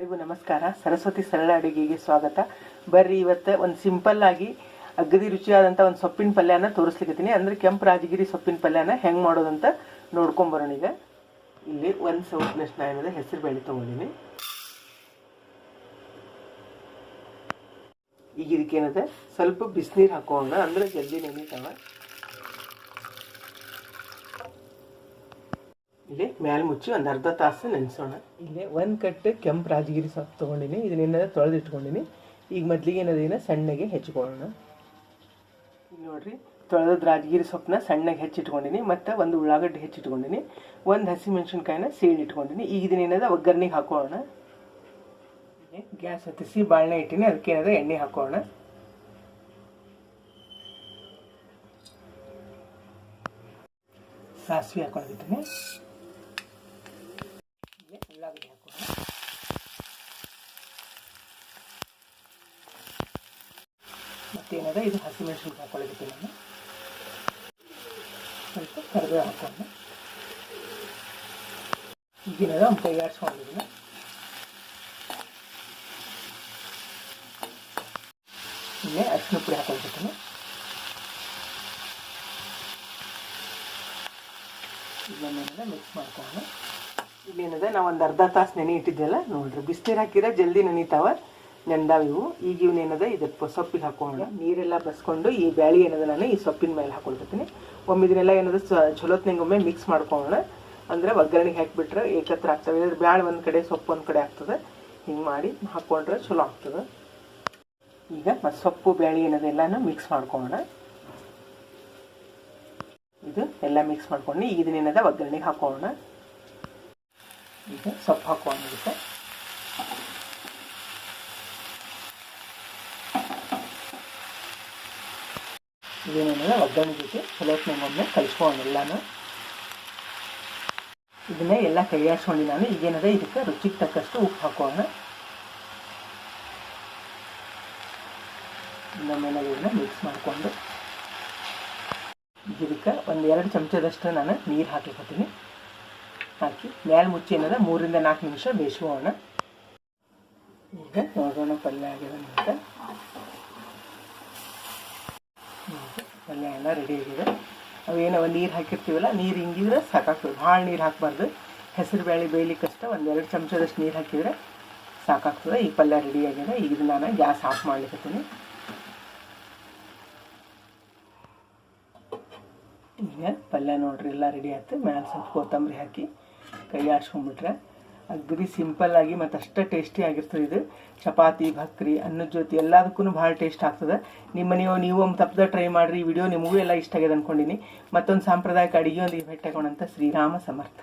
ನಮಸ್ಕಾರ. ಸರಸ್ವತಿ ಸರಳ ಅಡುಗೆಗೆ ಸ್ವಾಗತ. ಬರ್ರಿ, ಇವತ್ತು ಒಂದು ಸಿಂಪಲ್ ಆಗಿ ಅಗದಿ ರುಚಿಯಾದಂಥ ಒಂದು ಸೊಪ್ಪಿನ ಪಲ್ಯನ ತೋರಿಸ್ಲಿಕ್ಕತ್ತೀನಿ ಅಂದ್ರೆ ಕೆಂಪು ರಾಜಗಿರಿ ಸೊಪ್ಪಿನ ಪಲ್ಯನ ಹೆಂಗೆ ಮಾಡೋದಂತ ನೋಡ್ಕೊಂಬರೋಣ ಈಗ. ಇಲ್ಲಿ ಒಂದು ಸೌಟ್ನಷ್ಟು ನಾ ಏನಿದೆ ಹೆಸರು ಬೇಳೆ ತೊಗೊಂಡಿನಿ. ಈಗ ಇದಕ್ಕೇನಿದೆ ಸ್ವಲ್ಪ ಬಿಸಿನೀರು ಹಾಕೋಣ. ಅಂದ್ರೆ ಜಲ್ದಿ ನೆನೀತಾವ. ಇಲ್ಲಿ ಮ್ಯಾಲೆ ಮುಚ್ಚಿ ಒಂದು ಅರ್ಧ ತಾಸು ನೆನೆಸೋಣ. ಇಲ್ಲಿ ಒಂದು ಕಟ್ಟು ಕೆಂಪು ರಾಜಗಿರಿ ಸೊಪ್ಪು ತೊಗೊಂಡಿನಿ. ಇದನ್ನೇನಾದ್ರು ತೊಳೆದು ಇಟ್ಕೊಂಡಿನಿ ಈಗ ಮೊದಲಿಗೆ ಏನದೇನ ಸಣ್ಣಗೆ ಹೆಚ್ಚಿಕೊಳ್ಳೋಣ. ಇಲ್ಲಿ ನೋಡ್ರಿ ತೊಳೆದ ರಾಜಗಿರಿ ಸೊಪ್ಪನ್ನ ಸಣ್ಣಗೆ ಹೆಚ್ಚಿಟ್ಕೊಂಡಿನಿ ಮತ್ತು ಒಂದು ಉಳ್ಳಾಗಡ್ಡೆ ಹೆಚ್ಚಿಟ್ಕೊಂಡಿನಿ ಒಂದು ಹಸಿಮೆಣ್ಸಿನ್ಕಾಯಿನ ಸೀಳಿ ಇಟ್ಕೊಂಡಿನಿ ಈಗ ಇದನ್ನೇನದ ಒಗ್ಗರಣೆಗೆ ಹಾಕೋಣ ಗ್ಯಾಸ್ ಹತ್ತಿಸಿ ಬಾಳೆ ಇಟ್ಟಿನಿ ಅದಕ್ಕೆ ಏನದ ಎಣ್ಣೆ ಹಾಕೋಣ ಸಾಸಿವೆ ಹಾಕೊಂಡಿದ್ದೀನಿ. ಉಳ್ಳಾಗಡ್ಡಿ ಹಾಕೋಣ ಮತ್ತೇನದ? ಇದು ಹಸಿಮೆಣಸಿನ್ಕಾಯಿ ಹಾಕೊಳ್ಳೋದಕ್ಕೆ ನಾನು. ಸ್ವಲ್ಪ ಕರಿಬೇವು ಹಾಕೋಣ ಈಗಿನದ ಒಂದು ಕೈ ಆಡ್ಸ್ಕೊಂಡಿದ್ದೀನಿ ಇನ್ನೇ ಅರಿಶಿನ ಪುಡಿ ಹಾಕೊಳ್ತೀನಿ ಇದನ್ನೆಲ್ಲ ಮಿಕ್ಸ್ ಮಾಡ್ಕೊಳ್ಳೋಣ ಇಲ್ಲೇನದ ನಾವು ಒಂದು ಅರ್ಧ ತಾಸು ನೆನೆ ಇಟ್ಟಿದ್ದೆಲ್ಲ ನೋಡ್ರಿ. ಬಿಸಿನೀರು ಹಾಕಿದ್ರೆ ಜಲ್ದಿ ನೆನೀತಾವ ನೆಂದಾವ ಇವು. ಈಗ ಇವನ್ನೇನದ ಇದಕ್ಕೆ ಸೊಪ್ಪಿಗೆ ಹಾಕೊಂಡು ನೀರೆಲ್ಲ ಬಸ್ಕೊಂಡು ಈ ಬ್ಯಾಳಿ ಏನದ ನಾನು ಈ ಸೊಪ್ಪಿನ ಮೇಲೆ ಹಾಕೊಂಡಿರ್ತೀನಿ ಒಮ್ಮೆ ಇದನ್ನೆಲ್ಲ ಏನದ ಚಲೋತ್ನಂಗೆ ಒಮ್ಮೆ ಮಿಕ್ಸ್ ಮಾಡ್ಕೊಳ್ಳೋಣ ಅಂದರೆ ಒಗ್ಗರಣೆಗೆ ಹಾಕಿಬಿಟ್ರೆ ಏಕತ್ರ ಆಗ್ತವೆ ಇದ್ರ ಬ್ಯಾಳೆ ಒಂದು ಕಡೆ, ಸೊಪ್ಪು ಒಂದು ಕಡೆ ಆಗ್ತದೆ. ಹಿಂಗೆ ಮಾಡಿ ಹಾಕೊಂಡ್ರೆ ಚಲೋ ಆಗ್ತದೆ. ಈಗ ಮತ್ತು ಸೊಪ್ಪು, ಬ್ಯಾಳಿ ಏನದ ಎಲ್ಲಾನು ಮಿಕ್ಸ್ ಮಾಡ್ಕೊಳ್ಳೋಣ ಇದು ಎಲ್ಲ ಮಿಕ್ಸ್ ಮಾಡ್ಕೊಂಡು ಈಗ ಇದನ್ನೇನದ ಒಗ್ಗರಣೆಗೆ ಹಾಕೋಣ. ಈಗ ಸೊಪ್ಪು ಇದಕ್ಕೆ ಇದೇನೇನದ ಒಗ್ಗರಣೆ ಜೊತೆ ಚಲೋತ್ನಂಗೆ ಒಮ್ಮೆ ಕಲಿಸ್ಕೊಳ್ಳೋಣ ಎಲ್ಲಾನು ಇದನ್ನ ಎಲ್ಲ ಕೈಯಾಡ್ಸ್ಕೊಂಡು ನಾನು ಈಗೇನದ ಇದಕ್ಕೆ ರುಚಿಗೆ ತಕ್ಕಷ್ಟು ಉಪ್ಪು ಹಾಕೋಣ ಇನ್ನೊಮ್ಮೆಲ್ಲ ಮಿಕ್ಸ್ ಮಾಡಿಕೊಂಡು. ಇದಕ್ಕೆ ಒಂದು ಎರಡು ಚಮಚದಷ್ಟು ನಾನು ನೀರು ಹಾಕ್ಲಿಕ್ಕತ್ತೀನಿ ಹಾಕಿ ಮ್ಯಾಲೆ ಮುಚ್ಚಿ ಏನದ? ಮೂರಿಂದ ನಾಲ್ಕು ನಿಮಿಷ ಬೇಯಿಸೋಣ ಈಗ ನೋಡೋಣ ಪಲ್ಯ ಆಗ್ಯದ ಅಂತ. ಪಲ್ಯ ಎಲ್ಲ ರೆಡಿ ಆಗಿದೆ ಅವೇನವ ನೀರು ಹಾಕಿರ್ತೀವಲ್ಲ, ನೀರು ಹಿಂಗಿದ್ರೆ ಸಾಕಾಗ್ತದೆ. ಭಾಳ ನೀರು ಹಾಕಬಾರ್ದು. ಹೆಸರು ಬೇಳೆ ಬೇಯಲಿಕ್ಕೆ ಒಂದು ಎರಡು ಚಮಚದಷ್ಟು ನೀರು ಹಾಕಿದರೆ ಸಾಕಾಗ್ತದೆ. ಈ ಪಲ್ಯ ರೆಡಿ ಆಗಿದೆ ಈಗ ನಾನು ಗ್ಯಾಸ್ ಆಫ್ ಮಾಡ್ಲಿಕ್ಕತ್ತೀನಿ ಈಗ ಪಲ್ಯ ನೋಡ್ರಿ, ಎಲ್ಲ ರೆಡಿ ಆಯ್ತು. ಮ್ಯಾಲೆ ಸ್ವಲ್ಪ ಕೊತ್ತಂಬರಿ ಹಾಕಿ ಕೈ ಆಡ್ಸ್ಕೊಂಡ್ಬಿಟ್ರೆ ಅಗ್ರಿ ಸಿಂಪಲ್ ಆಗಿ ಮತ್ತು ಅಷ್ಟೇ ಟೇಸ್ಟಿ ಆಗಿರ್ತದೆ ಇದು. ಚಪಾತಿ, ಭಕ್ರಿ, ಅನ್ನದ ಜೊತೆ ಎಲ್ಲದಕ್ಕೂ ಭಾಳ ಟೇಸ್ಟ್ ಆಗ್ತದೆ. ನಿಮ್ಮ ನೀವು ನೀವು ಒಂದು ತಪ್ಪದ ಟ್ರೈ ಮಾಡಿರಿ. ಈ ವಿಡಿಯೋ ನಿಮಗೂ ಎಲ್ಲ ಇಷ್ಟ ಆಗಿದೆ ಅಂದ್ಕೊಂಡಿನಿ ಮತ್ತೊಂದು ಸಾಂಪ್ರದಾಯಿಕ ಅಡುಗೆ ಒಂದು ಭೇಟಿ ಶ್ರೀರಾಮ ಸಮರ್ಥ.